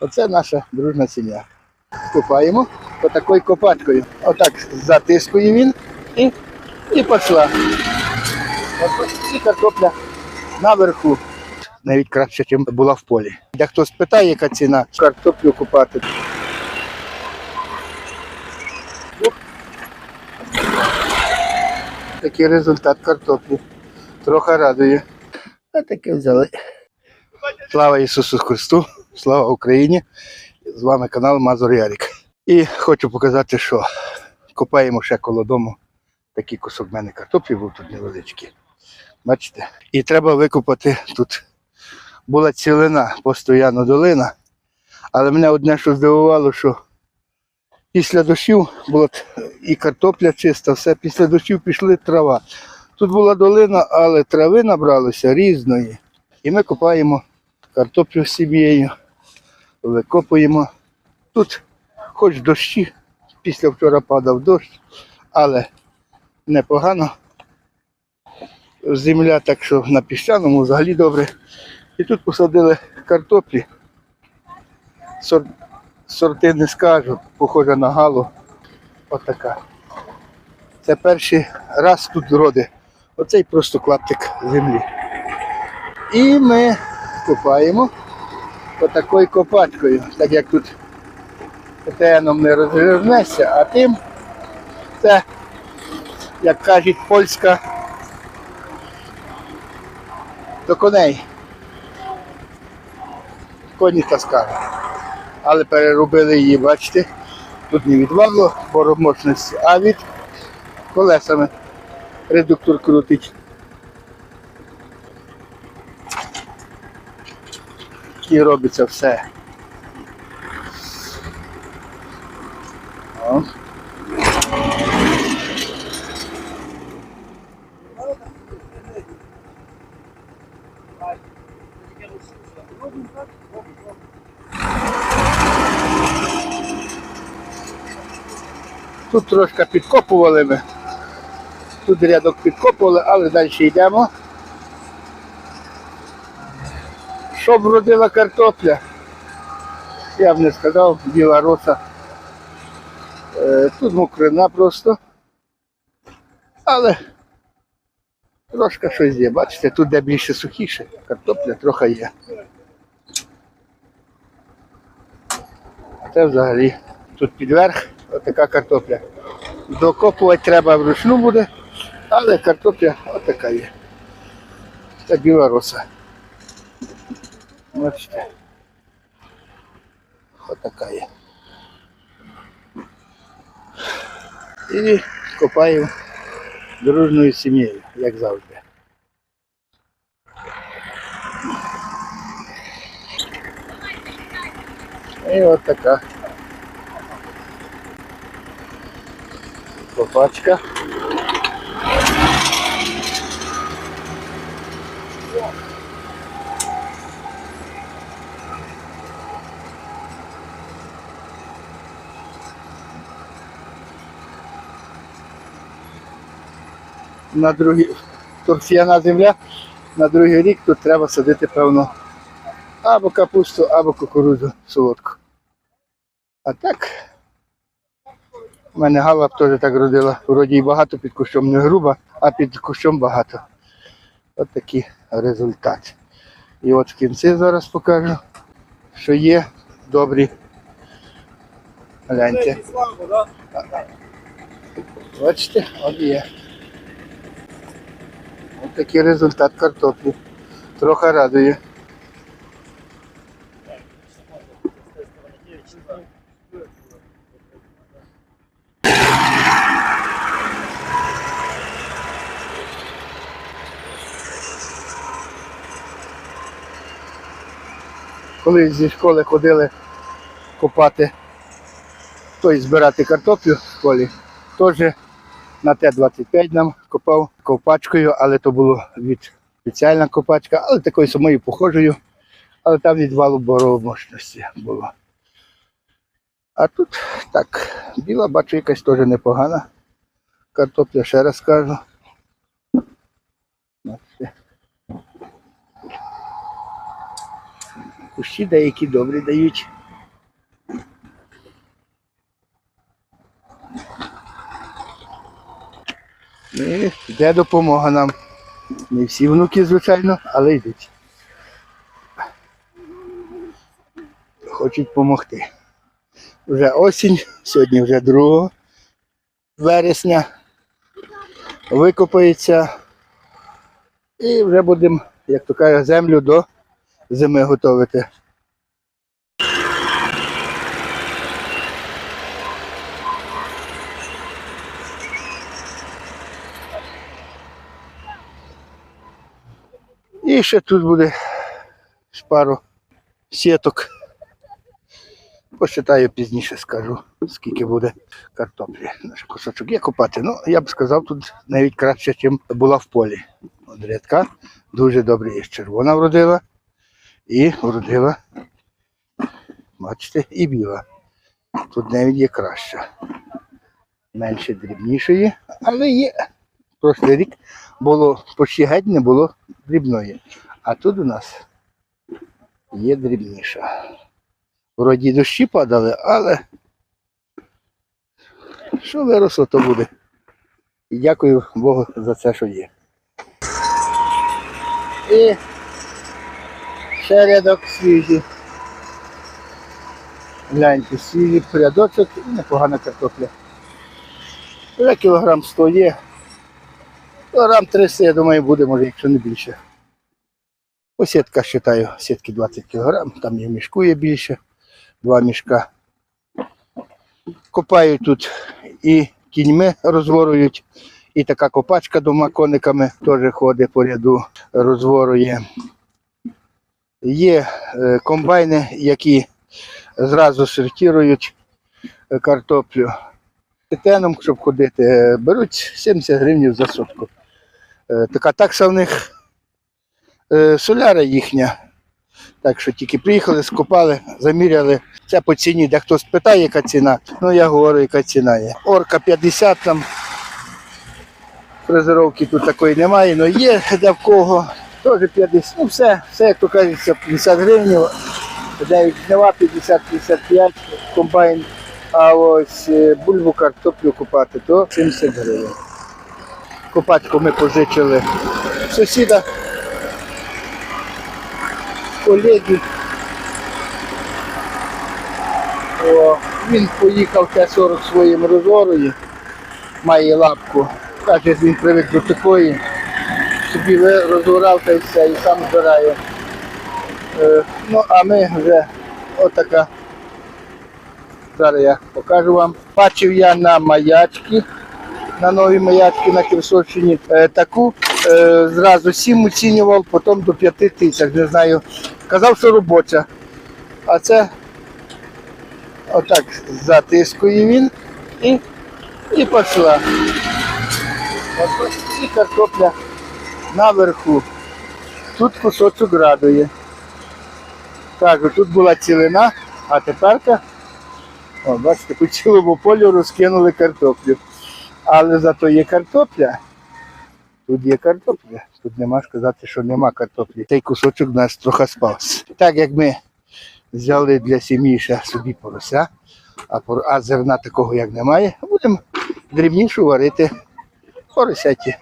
Оце наша дружна сім'я. Копаємо отакою копачкою. Отак затискує він і, і пішла. І картопля наверху. Навіть краще, ніж була в полі. Дехто спитає, яка ціна картоплю купати. Такий результат картоплі. Трохи радує. А таке взяли. Слава Ісусу Христу, слава Україні! З вами канал Мазур Ярик. І хочу показати, що копаємо ще коло дому. Такий кусок мене картоплі був тут невеличкий. Бачите? І треба викопати тут. Була цілина, постійно долина. Але мене одне, що здивувало, що після дощів була і картопля чиста, все після дощів пішли трава. Тут була долина, але трави набралося різної. І ми копаємо картоплю з сім'єю, викопуємо. Тут хоч дощі, після вчора падав дощ, але непогано. Земля так що на піщаному взагалі добре. І тут посадили картоплі. Сор- Сорти не скажу, похожа на галу. Отака. Це перший раз тут роди. Оцей просто клаптик землі. І ми копаємо отакою копачкою, так як тут ТНом не розвернешся, а тим це, як кажуть, польська до коней. Коні таскали. Але переробили її, бачите, тут не від валу, боромощності, а від колесами. Редуктор крутить. І робиться все. О. Тут трошки підкопували ми. Тут рядок підкопували, але далі йдемо. Щоб вродила картопля, я б не сказав, біла роса. Е, Тут мокрина просто. Але трошки щось є. Бачите, тут де більше сухіше, картопля трохи є. Це взагалі тут підверх отака картопля. Докопувати треба вручну буде, але картопля отака є. Це біла роса. Бачите. Отака є. І копаю дружною сім'єю, як завжди. І от така копачка. На другий торф'яна земля, на другий рік тут треба садити, певно, або капусту, або кукурудзу солодку. А так, у мене Гала теж так родила. Вроді й багато під кущом не груба, а під кущом багато. От такий результат. І от в кінці зараз покажу, що є добрі. Гляньте. Бачите, от є. Такий результат картоплі. Трохи радує. Коли зі школи ходили копати, тобто збирати картоплю в школі, теж на Т-25 нам копав ковпачкою, але то було від спеціальна копачка, але такою самою похожою, але там від валу боромощності було. А тут так, біла, бачу, якась теж непогана. Картопля, ще раз кажу. Кущі деякі добрі дають. І йде допомога нам. Не всі внуки, звичайно, але йдуть. Хочуть допомогти. Вже осінь, сьогодні вже 2 вересня. Викопається. І вже будемо, як то кажуть, землю до зими готувати. І ще тут буде пару сіток. Посчитаю пізніше, скажу, скільки буде картоплі. Наш кусочок є копати. Ну, я б сказав, тут навіть краще, ніж була в полі. Рядка дуже добре є. Червона вродила і вродила, бачите, і біла. Тут навіть є краща. Менше дрібнішої, але є. Прошлий рік було почти геть не було дрібної. А тут у нас є дрібніша. Вроді дощі падали, але що виросло, то буде. І дякую Богу за це, що є. І ще рядок свіжий. Гляньте, свіжий рядочок і непогана картопля. Вже кілограм 100 є. Кілограм 300, я думаю, буде, може, якщо не більше. По сітка вважаю, сітки 20 кг, там в мішку є більше, два мішка. Копають тут і кіньми розворують, і така копачка двома кониками теж ходить по ряду, розворує. Є е, комбайни, які зразу сортирують е, картоплю. Титеном, щоб ходити, е, беруть 70 гривень за сотку. Е, Така такса в них е, соляра їхня. Так що тільки приїхали, скопали, заміряли. Це по ціні, де хтось питає, яка ціна. Ну я говорю, яка ціна є. Орка 50 там. Фрезеровки тут такої немає, але є де в кого. Теж 50. Ну все, все, як то кажеться, 50 гривень. Дають жнива 50-55 комбайн. А ось е, бульбу картоплю купати, то 70 гривень. Копатку ми позичили сусіда, колеги. Він поїхав Т-40 своїм розорою, має лапку. Каже, він привик до такої. Собі розорав та все, і сам збирає. Е, ну, а ми вже отака. Зараз я покажу вам. Бачив я на маячки, на новій маячки на Херсонщині. Е, таку е, зразу сім оцінював, потім до п'яти тисяч. Не знаю. Казав, що робоча. А це отак затискує він і, і пішла. І картопля наверху. Тут кусочок радує. Кажу, тут була цілина, а тепер, бачите, по цілому полю розкинули картоплю. Але зато є картопля. Тут є картопля. Тут нема сказати, що нема картоплі. Цей кусочок у нас трохи спався. Так як ми взяли для сім'ї ще собі порося, а, пор- а зерна такого як немає, будемо дрібнішу варити поросяті.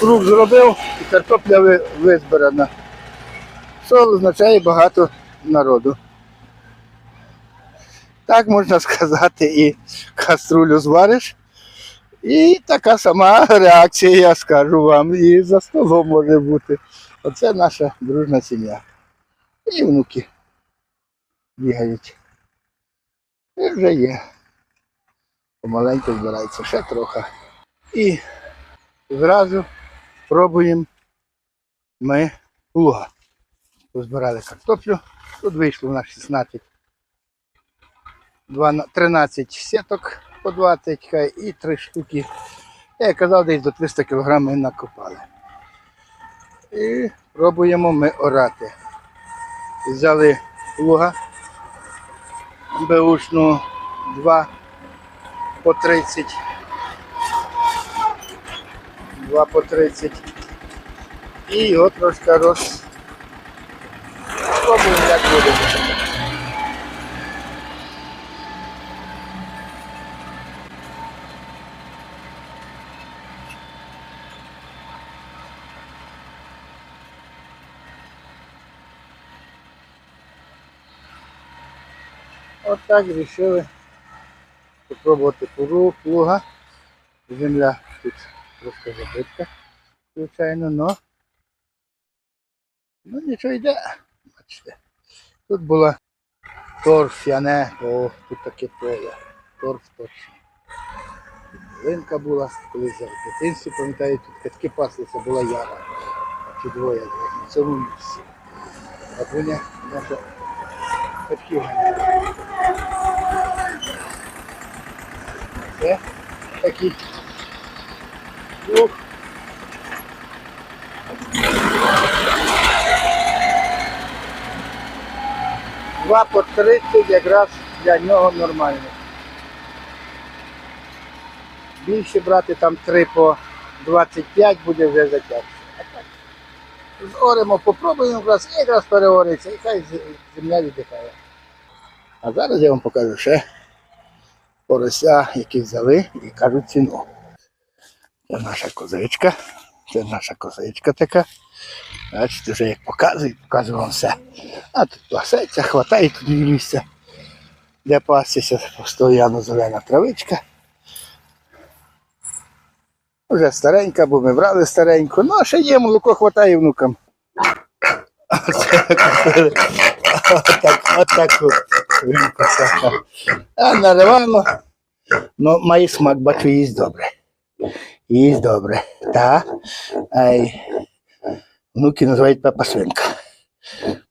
Круг зробив і картопля визбирана. Що означає багато народу. Так можна сказати, і каструлю звариш. І така сама реакція, я скажу вам, і за столом може бути. Оце наша дружна сім'я. І внуки бігають. І вже є. Помаленьку збирається ще трохи. І зразу пробуємо ми луга. Позбирали картоплю. Тут вийшло у нас 16, 12, 13 сіток по 20 хай і 3 штуки. Я казав, десь до 300 кг ми накопали. І пробуємо ми орати. Взяли луга беушну 2 по 30. 2 по 30. І його трошки роз. Пробуємо, як буде. От так вирішили спробувати плугу, плуга. Земля тут трошки забитка, звичайно, но ну нічого йде. Бачите. Тут була торфяне, о, тут таке поле. Торф точно. Линка була, колись я в дитинстві, пам'ятаю, тут катки паслися, була яма. Чи двоє на цьому місці. А Буня батьків Це такий плуг. Два по 30 якраз для нього нормально. Більше брати там 3 по 25 буде вже затягнути. Зоримо, попробуємо якраз, якраз переориться, і хай земля віддихає. А зараз я вам покажу ще порося, які взяли і кажуть ціну. Це наша козичка. Це наша козичка така. Бачите, вже як показую, показую вам все. А тут пасеться, хватає тут місця, де пастися, постійно зелена травичка. Вже старенька, бо ми брали стареньку. Ну, а ще є, молоко хватає внукам. Отак, отаку свинку. А наривало. Ну, має смак, бачу, їсть добре. Їсть добре. Та. Ай. Внуки називають пепа свинка.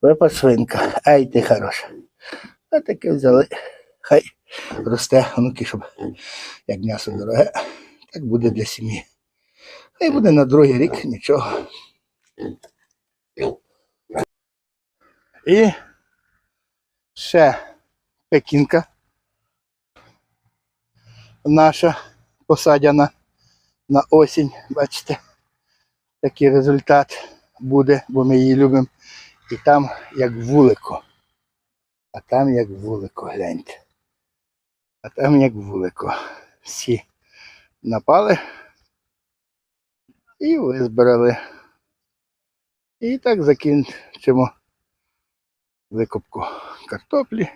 Пепа свинка. Ай, ти хороша. А таке взяли. Хай росте внуки, щоб як м'ясо дороге, так буде для сім'ї. Хай буде на другий рік нічого. І ще пекінка наша посадяна на осінь. Бачите, такий результат буде, бо ми її любимо. І там як вулико. А там як вулико, гляньте. А там як вулико. Всі напали і визбирали. І так закінчимо викопку картоплі.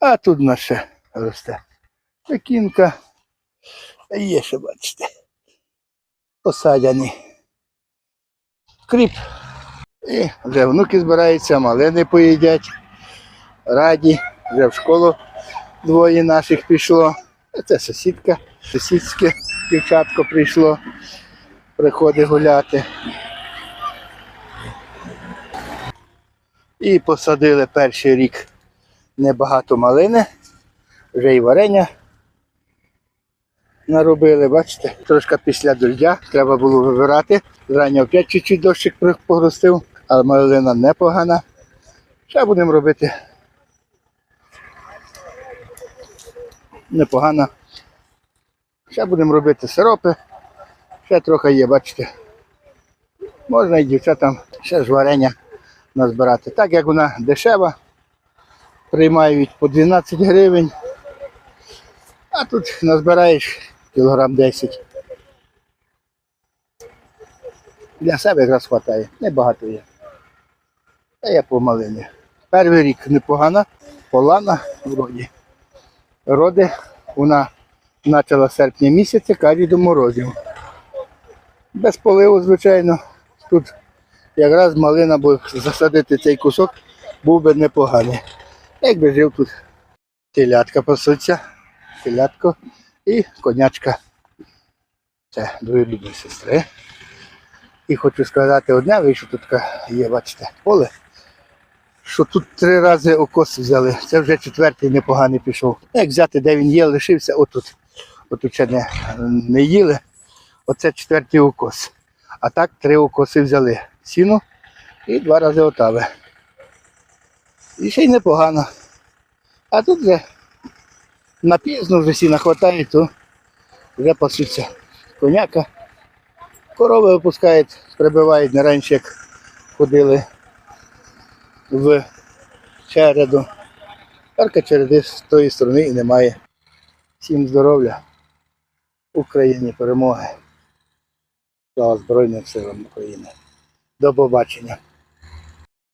А тут в нас ще росте пекінка. Є ще, бачите, посадяні кріп. І вже внуки збираються, малини поїдять. Раді, вже в школу двоє наших пішло. Це сусідка, сусідське дівчатко прийшло, приходить гуляти. І посадили перший рік небагато малини, вже і варення наробили, бачите, трошки після дождя треба було вибирати. Зрання опять чуть-чуть дощик погрустив, але малина непогана. Ще будемо робити. Непогана. Ще будемо робити сиропи. Ще трохи є, бачите. Можна і дівчатам ще ж варення назбирати. Так як вона дешева, приймають по 12 гривень. А тут назбираєш кілограм 10. Для себе якраз вистачає, небагато є. Та я по малині. Перший рік непогана, полана вроді. Роди вона почала серпня місяця, кажуть до морозів. Без поливу, звичайно. Тут якраз малина, бо засадити цей кусок був би непоганий. Якби жив тут телятка пасуться, телятко і конячка. Це любі сестри. І хочу сказати одне, ви що тут є, бачите, поле. Що тут три рази окос взяли. Це вже четвертий непоганий пішов. Як взяти, де він є, лишився, отут. Отут ще не, не їли. Оце четвертий укос. А так три укоси взяли. Сіну і два рази отави. І ще й непогано. А тут вже напізно вже сіна хватає, то вже пасуться коняка. Корови випускають, прибивають не раніше, як ходили в череду. Парка череди з тої сторони і немає. Всім здоров'я, Україні перемоги. Слава Збройним силам України. До побачення.